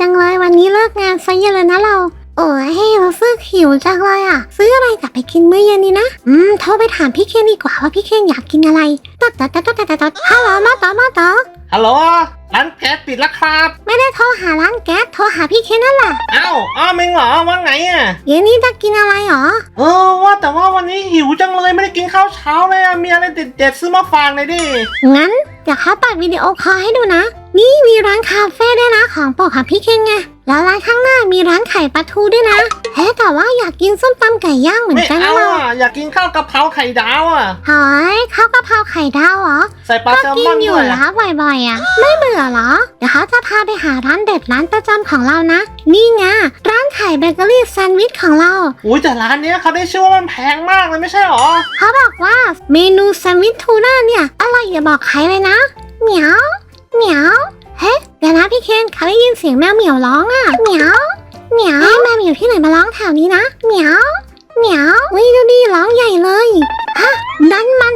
จังเลยวันนี้เลิกงานซะเย็นเลยนะเรา โอ้ยรู้สึกหิวจังเลยอะ ซื้ออะไรกลับไปกินมื้อเย็นนี้นะ อืมโทรไปถามพี่เคนดีกว่าว่าพี่เคนอยากกินอะไรตัดตัดตัดตัดตัดตัดฮัลโหลมาต่อมาต่อฮัลโหลร้านแก๊สปิดแล้วครับ ไม่ได้โทรหาร้านแก๊สโทรหาพี่เคนนั่นแหละเอ้าอ้าวเมงเหรอว่าไงอะเย็นนี้จะกินอะไรหรอเออว่าแต่ว่าวันนี้หิวจังเลยไม่ได้กินข้าวเช้าเลยอะมีอะไรเด็ดๆซื้อมาฝากหน่อยดิงั้น เดี๋ยวเขาตัดวิดีโอคอลให้ดูนะ นี่มีร้านคาเฟ่ด้วยนะของโปรดของพี่เคนไง แล้วร้านข้างหน้ามีร้านไข่ปลาทูด้วยนะเฮ้แต่ว่าอยากกินส้มตำไก่ย่างเหมือนไม่กันเอานะเราอะ อยากกินข้าวกะเพราไข่ดาวอะ หอยข้าวกะเพราไข่ดาวเหรอ ใส่ปลาก็แซลกิมอนนอด้ยู่วยแล้วบ่อยๆอะ ไม่เบื่อเหรอ เดี๋ยวเขาจะพาไปหาร้านเด็ดร้านประจำของเรานะ นี่ไงร้านไข่เบเกอรี่แซนด์วิชของเรา อุ้ยแต่ร้านเนี้ยเขาได้ชื่อว่ามันแพงมากเลยไม่ใช่หรอ เขาบอกว่าเมนูแซนด์วิชทูน่าเนี่ยอร่อยอย่าบอกใครเลยนะ เหมียวเหมียวเฮ้เดี๋ยวนะ พี่เคนเขาได้ยินเสียงแมวเหมียวร้องอะเหมียวเหมียวแมวเหมียวที่ไหนมาร้องแถวนี้นะเหมียวเหมียววิดูดีร้องใหญ่เลยฮะนั่นมัน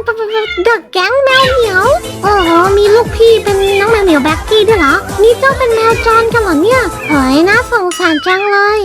เดอะแก๊งแมวเหมียวโอ้โหมีลูกพี่เป็นน้องแมวเหมียวแบ็กกี้ด้วยเหรอนี่เจ้าเป็นแมวจรกันเหรอเนี่ยเฮ้ยน่าสงสารจังเลย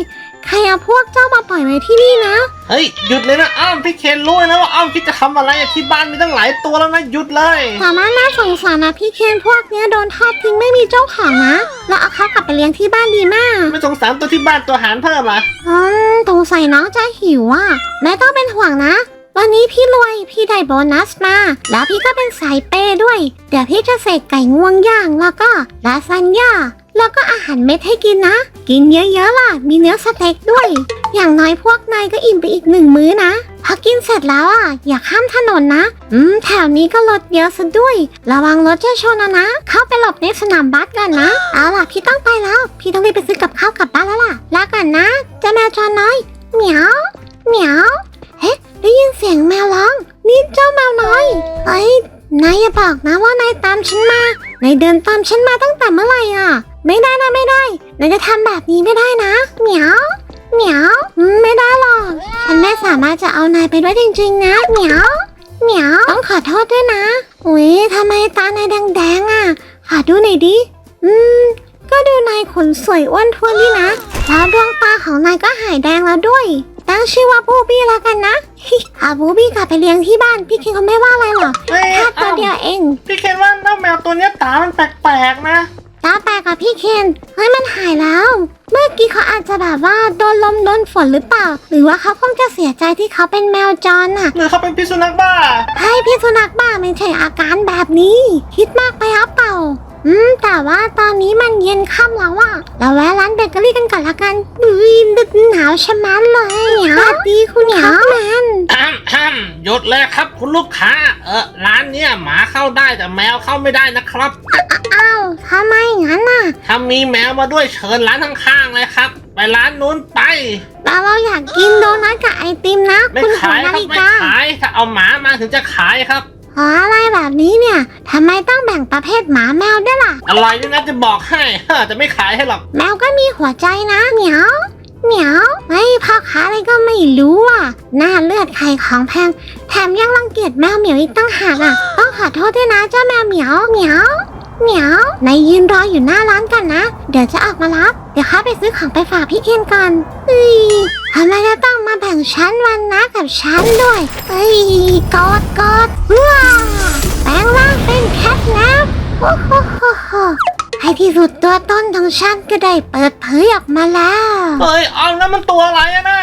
ใครเอาพวกเจ้ามาปล่อยไว้ที่นี่นะ เฮ้ยหยุดเลยนะอ้าวพี่เคนรู้เลยนะว่าอ้าวคิดจะทำอะไรอะที่บ้านมีตั้งหลายตัวแล้วนะหยุดเลยสามารถน่าสงสารนะพี่เคนพวกเนี้ยโดนทอดทิ้งไม่มีเจ้าของนะเราเอาเขากลับไปเลี้ยงที่บ้านดีมากไม่สงสารตัวที่บ้านตัวหารเพิ่มเหรอะอืมสงสัยน้องจะหิวอะแม่ต้องเป็นห่วงนะ วันนี้พี่รวยพี่ได้โบนัสมา แล้วพี่ก็เป็นสายเป้ด้วย เดี๋ยวพี่จะเสกไก่งวงย่างแล้วก็ลาซานญ่า แล้วก็อาหารเม็ดให้กินนะ กินเยอะๆล่ะ มีเนื้อสเต็กด้วย อย่างน้อยพวกนายก็อิ่มไปอีกหนึ่งมื้อนะ พอกินเสร็จแล้วอะ อย่าข้ามถนนนะ อืม แถวนี้ก็รถเยอะซะด้วย ระวังรถจะชนนะนะ เข้าไปหลบในสนามบาสกันนะ เอาล่ะ พี่ต้องไปแล้ว พี่ต้องรีบไปซื้อกับข้าวกลับบ้านแล้วล่ะ ลาก่อนนะเจ้าแมวจรน้อย เหมียว เหมียวเฮ้ได้ยินเสียงแมวร้อง นี่เจ้าแมวน้อยเอ้ยนายอย่าบอกนะว่านายตามฉันมา นายเดินตามฉันมาตั้งแต่เมื่อไหร่อะ ไม่ได้นะไม่ได้นายจะทำแบบนี้ไม่ได้นะ เหมียวเหมียวอืมไม่ได้หรอกฉันไม่สามารถจะเอานายไปด้วยจริงๆนะเหมียวเหมียวต้องขอโทษด้วยนะ อุ้ยทำไมตานายแดงๆอะขอดูหน่อยดิ อืม ก็ดูนายขนสวยอ้วนท้วนดีนะ แล้วดวงตาของนายก็หายแดงแล้วด้วย ตั้งชื่อว่าบูบี้แล้วกันนะเอาบูบี้กลับไปเลี้ยงที่บ้าน พี่คิงเขาไม่ว่าอะไรหรอกเฮ้ยแค่ตัวอ้าวเดียวเอง พี่เคนว่าเจ้าแมวตัวเนี้ยตามันแปลกๆนะ ตาแปลกกับพี่เคนเฮ้ยมันหายแล้ว เมื่อกี้เขาอาจจะแบบว่าโดนลมโดนฝนหรือเปล่า หรือว่าเขาคงจะเสียใจที่เขาเป็นแมวจรน่ะหรือเขาเป็นพิษสุนัขบ้า ให้พี่สุนัขบ้าไม่ใช่อาการแบบนี้ คิดมากไปหรือเปล่า อืม แต่ว่าตอนนี้มันเย็นค่ำแล้วอะเราแวะร้านเบเกอรี่กันก่อนละกันอุ้ยหนาวชะมัดเลยสวัสดีคุณครับแมนอ้ามอ้ามหยุดเลยครับคุณลูกค้า เออร้านเนี้ยหมาเข้าได้แต่แมวเข้าไม่ได้นะครับ อ้าวทำไมงั้นน่ะถ้ามีแมวมาด้วยเชิญร้านข้างๆเลยครับ ไปร้านนู้นไปแต่เราอยากกินโดนัทกับไอติมนะ ไม่คุณหัวขายคนารับฬิไม่กาขายถ้าเอาหมามาถึงจะขายครับ ขออะไรแบบนี้เนี่ยทำไมต้องแบ่งประเภทหมาแมวด้วยล่ะอร่อยด้วยนะจะบอกให้ จะไม่ขายให้หรอก แมวก็มีหัวใจนะเหมียวเหมียวไม่พ่อค้าอะไรก็ไม่รู้อะหน้าเลือดไข่ของแพง แถมยังรังเกียจแมวเหมียวอีกตั้งหากอะ ต้องขอโทษด้วยนะเจ้าแมวเหมียวเหมียวเหมียวนายยืนรออยู่หน้าร้านกันนะ เดี๋ยวจะออกมารับ เดี๋ยวข้าไปซื้อของไปฝากพี่เคนก่อนเฮ้ยทำไมจะต้องมาแบ่งชั้นวันนะกับฉันด้วยเฮ้ยกอดกอด ให้ที่สุดตัวต้นของฉันก็ได้เปิดเผยออกมาแล้วเฮ้ยเอาแล้วมันตัวอะไรอะนะ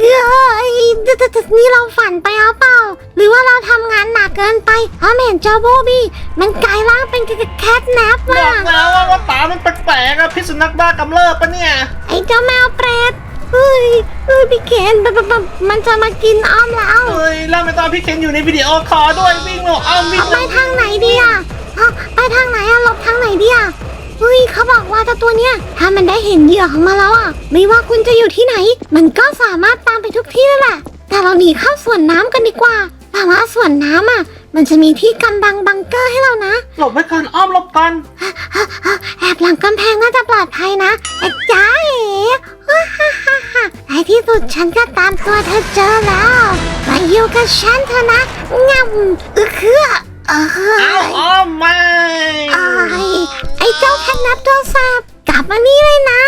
เฮ้ยแต่แต่แต่นี่เราฝันไปเอาเปล่า หรือว่าเราทำงานหนักเกินไปเพราะเห็นเจ้าโบบี้ มันกลายร่างเป็นแคทแนปบว่ะอกแล้วว่าว่าตามันแปลกๆอะพิษสุนัขบ้ากำเริบปะเนี่ย ไอ้เจ้าแมวเปรตเฮ้ยเฮ้ยพี่เคนแบบแบบแบบมันจะมากินอ้อมแล้วเฮ้ยแล้วไม่ตอนพี่เคนอยู่ในวิดีโอคอลด้วยวิ่งเลยเอาวิ่งไปทางไหนดีอะเอาไปทางไหนอะหลบทางไหนดีอะ เฮ้ยเขาบอกว่าเจ้าตัวเนี้ยถ้ามันได้เห็นเหยื่อของมันแล้วอะ ไม่ว่าคุณจะอยู่ที่ไหน มันก็สามารถตามไปทุกที่นั่นแหละ แต่เราหนีเข้าสวนน้ำกันดีกว่าแต่ว่าสวนน้ำอะ มันจะมีที่กำบังบังเกอร์ให้เรานะ หลบไว้ก่อนอ้อมหลบก่อนแอบหลังกำแพงน่าจะปลอดภัยนะไอ้จ้าเอ๋ฮ่าฮ่าฮ่าฮ่าในที่สุดฉันก็ตามตัวเธอเจอแล้ว มาอยู่กับฉันเถอะนะง่ำเออคือเออเอาอ้อมไม่ไอ้ไอ้เจ้าแคทนับตัวแสบกลับมานี่เลยนะ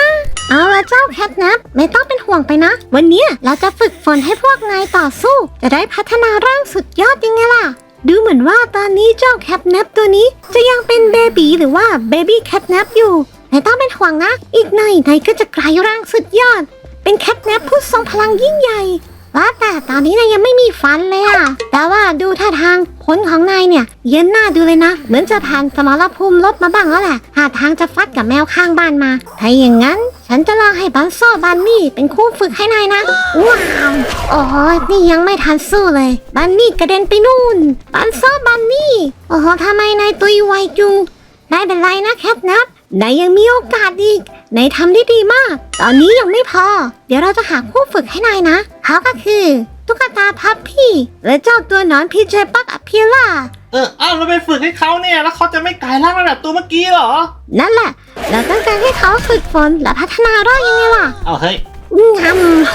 เอาละเจ้าแคทนับไม่ต้องเป็นห่วงไปนะ วันนี้เราจะฝึกฝนให้พวกนายต่อสู้ จะได้พัฒนาร่างสุดยอดยังไงล่ะ ดูเหมือนว่าตอนนี้เจ้าแคทนับตัวนี้ จะยังเป็นเบบีหรือว่าเบบี้แคทนับอยู่ไม่ต้องเป็นห่วงนะ อีกหน่อยนายก็จะกลายร่างสุดยอด เป็นแคทนับผู้ทรงพลังยิ่งใหญ่ ว่าแต่ตอนนี้นายยังไม่มีฟันเลยอะแต่ว่าดูท่าทางขนของนายเนี่ย เย็นหน้าดูเลยนะ เหมือนจะผ่านสมรภูมิลบมาบ้างแล้วแหละหาทางจะฟัดกับแมวข้างบ้านมา ถ้าอย่างนั้น ฉันจะลองให้บันโซบันนี่เป็นคู่ฝึกให้นายนะ ว้าวโอ้โหนี่ยังไม่ทันสู้เลย บันนี่กระเด็นไปนู่น บันโซบันนี่ โอ้โหทำไมนายตุยไวจุงไม่เป็นไรนะแคทนับนายยังมีโอกาสอีก นายทำได้ดีมาก ตอนนี้ยังไม่พอ เดี๋ยวเราจะหาคู่ฝึกให้นายนะเขาก็คือ ตุ๊กตาพับพี่ และเจ้าตัวหนอนพีเจปักอพิล่า เอออ้าวเราไปฝึกให้เขาเนี่ย แล้วเขาจะไม่กลายร่างระดับตัวเมื่อกี้เหรอ นั่นแหละ เราต้องการให้เขาฝึกฝนและพัฒนาร่างยังไงล่ะเอาเฮ้ย ง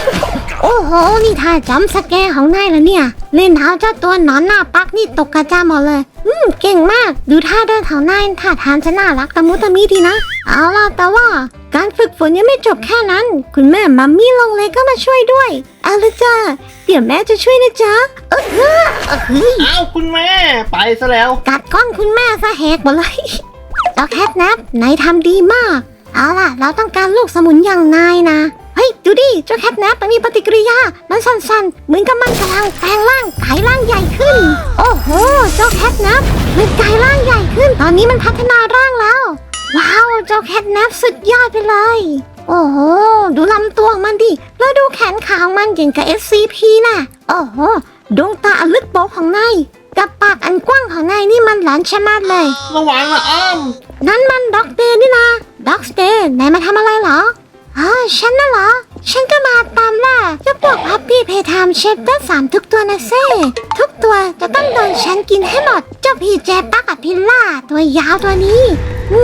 ำโอ้โห นี่ท่าจำสแกร์ของนายแล้วเนี่ย เล่นเท้าเจ้าตัวหนอนหน้าปักนี่ตกกระจายหมดเลย อืม เก่งมาก ดูท่าเดินของนายท่าทางจะน่ารักตะมุตะมิดีนะ เอาล่ะแต่ว่า การฝึกฝนยังไม่จบแค่นั้น คุณแม่มัมมี่ลงเลยก็มาช่วยด้วย เอาละจ้าเดี๋ยวแม่จะช่วยนะจ๊ะ เออเฮ้อเออเฮ้ยอ้าวคุณแม่ไปซะแล้ว กัดก้อนคุณแม่ซะแหกหมดเลยเจ้าแคทนับนายทำดีมาก เอาล่ะ เราต้องการลูกสมุนอย่างนายนะ เฮ้ย ดูดิเจ้าแคทนับมันมีปฏิกิริยา มันสั่นๆ เหมือนกับมันกำลังแปลงร่างกายร่างใหญ่ขึ้น โอ้โห เจ้าแคทนับมันกลายร่างใหญ่ขึ้น ตอนนี้มันพัฒนาร่างแล้ว ว้าว เจ้าแคทนับสุดยอดไปเลย โอ้โห ดูลำตัวของมันดิ แล้วดูแขนขาของมันอย่างกับ SCP น่ะ โอ้โห ดวงตาอันลึกโบของนาย กับปากอันกว้างของนายนี่มันหลานชะมัดเลย ระวังนะอ้อม นั่นมันด็อกเดย์นี่นะด็อกเดย์นายมาทำอะไรเหรออ๋อฉันน่ะเหรอ ฉันก็มาตามล่าเจะพวกพับปี้เพทามเชฟตั้งสามทุกตัวนะเซ่ทุกตัวจะต้องโดนฉันกินให้หมด เจ้าพี่แจปักกับพิลล่า ตัวยาวตัวนี้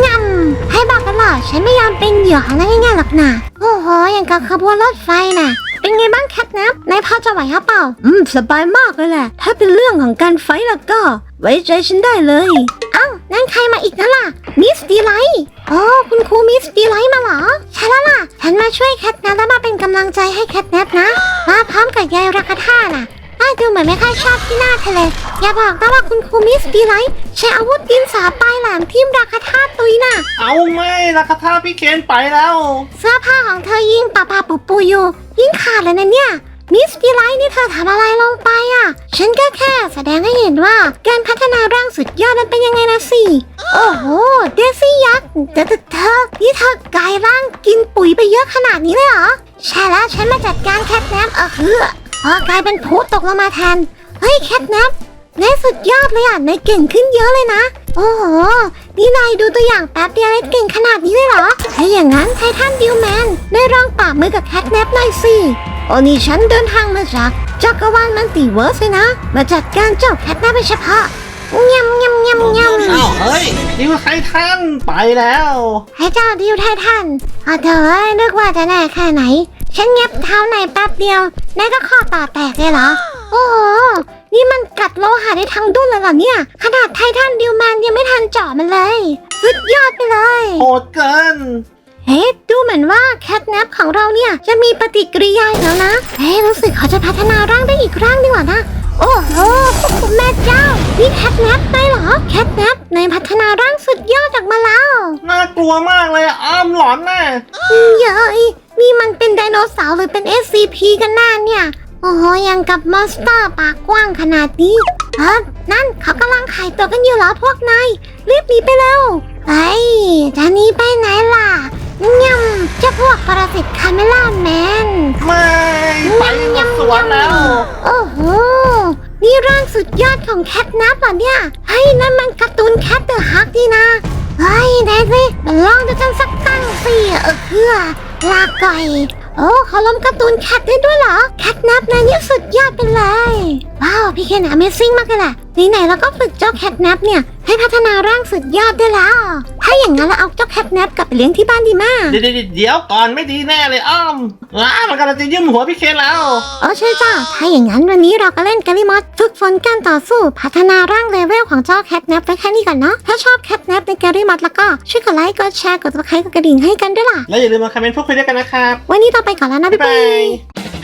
งำให้บอกกันเหรอฉันไม่ยอมเป็นเหยื่อของนายง่ายๆหรอกนะโอ้โหอย่างกับขบวนรถไฟน่ะ เป็นไงบ้างแคทนับนายพอจะไหวหรือเปล่า อืม สบายมากเลยแหละ ถ้าเป็นเรื่องของการไฟท์แล้วก็ ไว้ใจฉันได้เลย เอ้านั่นใครมาอีกนั่นล่ะ มิสดีไลท์อ๋อคุณครูมิสดีไลท์มาเหรอ ใช่แล้วล่ะ ฉันมาช่วยแคทนับและมาเป็นกำลังใจให้แคทนับนะ มาพร้อมกับยายราคาท่าน่ะน่าดูเหมือนไม่ค่อยชอบที่หน้าเธอเลยอย่าบอกนะว่าคุณครูมิสดีไลท์ใช้อาวุธดินสาปลายแหลมทิ่มราคาท่าตุยน่ะ เอาไม่ราคาท่าพี่เคนไปแล้ว เสื้อผ้าของเธอยิ่งปะปาปุปูอยู่ ยิ่งขาดเลยนะเนี่ย มิสดีไลท์นี่เธอทำอะไรลงไปอะ ฉันก็แค่แสดงให้เห็นว่าการพัฒนาร่างสุดยอดมันเป็นยังไงนะสิ โอ้โห เดซี่ยักษ์แต่แต่เธอนี่เธอกลายร่างกินปุ๋ยไปเยอะขนาดนี้เลยเหรอ ใช่แล้วฉันมาจัดการแคทแนปเออเฮือพอกลายเป็นผูตกลงมาแทน เฮ้ยแคทแนปนายสุดยอดเลยอะนายเก่งขึ้นเยอะเลยนะ โอ้โห นี่นายดูตัวอย่างแป๊บเดียวนายเก่งขนาดนี้เลยเหรอ ถ้าอย่างนั้นไททันดิวแมนได้ลองปราบมือกับแคทแนปหน่อยสิ โอ้นี่ฉันเดินทางมาจากจักรวาลมันติเวิร์สเลยนะ มาจัดการเจ้าแคทแนปโดยเฉพาะยำยำยำยำอ้าวเฮ้ยดิวไททันไปแล้วให้เจ้าดิวไททันเอาเถอะเอ้ยนึกว่าจะแน่แค่ไหน ฉันเงียบเท้าในแป๊บเดียวนายก็ข้อต่อแตกเลยเหรอ โอ้โห นี่มันกัดโลหะได้ทั้งดุนเลยเหรอเนี่ย ขนาดไททันดิวแมนยังไม่ทันเจาะมันเลยสุดยอดไปเลยโหดเกิน เฮ้ดูเหมือนว่าแคทแนปของเราเนี่ยจะมีปฏิกิริยาอีกแล้วนะ เฮ้รู้สึกเขาจะพัฒนาร่างได้อีกร่างดีกว่านะ โอ้โหคุณแม่เจ้า นี่แคทแนปได้เหรอ แคทแนปในพัฒนาร่างสุดยอดจากมาแล้วน่ากลัวมากเลยอะอ้อมหลอนแน่เย้ยนี่มันเป็นไดโนเสาร์หรือเป็น SCP กันแน่เนี่ย โอ้โหยังกับมอนสเตอร์ปากกว้างขนาดนี้ฮะนั่นเขากำลังไข่ตัวกันอยู่เหรอพวกนายรีบหนีไปเร็วไอ้ยจะหนีไปไหนล่ะ ยำเจ้าพวกปรสิตคาเมล่าแมนไม่ไปมาสวนแล้ว โอ้โห นี่ร่างสุดยอดของแคทนับเหรอเนี่ยเฮ้ยนั่นมันการ์ตูนแคทเดอะฮักดีนะ เฮ้ยได้สิมาลองดูกันสักตั้งสิเออเพื่อลาก่อย โอ้เขาล้มการ์ตูนแคทได้ด้วยเหรอ แคทนับนะนี่สุดยอดไปเลย ว้าว พี่เคนอเมซิ่งมากเลยแหละ ไหนๆเราก็ฝึกเจ้าแคทแนปเนี่ย ให้พัฒนาร่างสุดยอดได้แล้ว ถ้าอย่างนั้นเราเอาเจ้าแคทแนปกลับไปเลี้ยงที่บ้านดีมากเดี๋ยวเดี๋ยวเดี๋ยวก่อนไม่ดีแน่เลยอ้อมอ้ามันกำลังจะยืมหัวพี่เคนแล้วเออใช่จ้าถ้าอย่างนั้นวันนี้เราก็เล่นกาลิมอสฝึกฝนการต่อสู้ พัฒนาร่างเลเวลของเจ้าแคทแนปไปแค่นี้ก่อนเนาะ ถ้าชอบแคทแนปในกาลิมอสแล้วก็ช่วยกดไลค์ กดแชร์ กดติดตามกดกระดิ่งให้กันด้วยล่ะ แล้วอย่าลืมมาคอมเมนต์พูดคุยด้วยกันนะครับ วันนี้เราไปก่อนแล้วนะบ๊าบ๊ายยบาบายย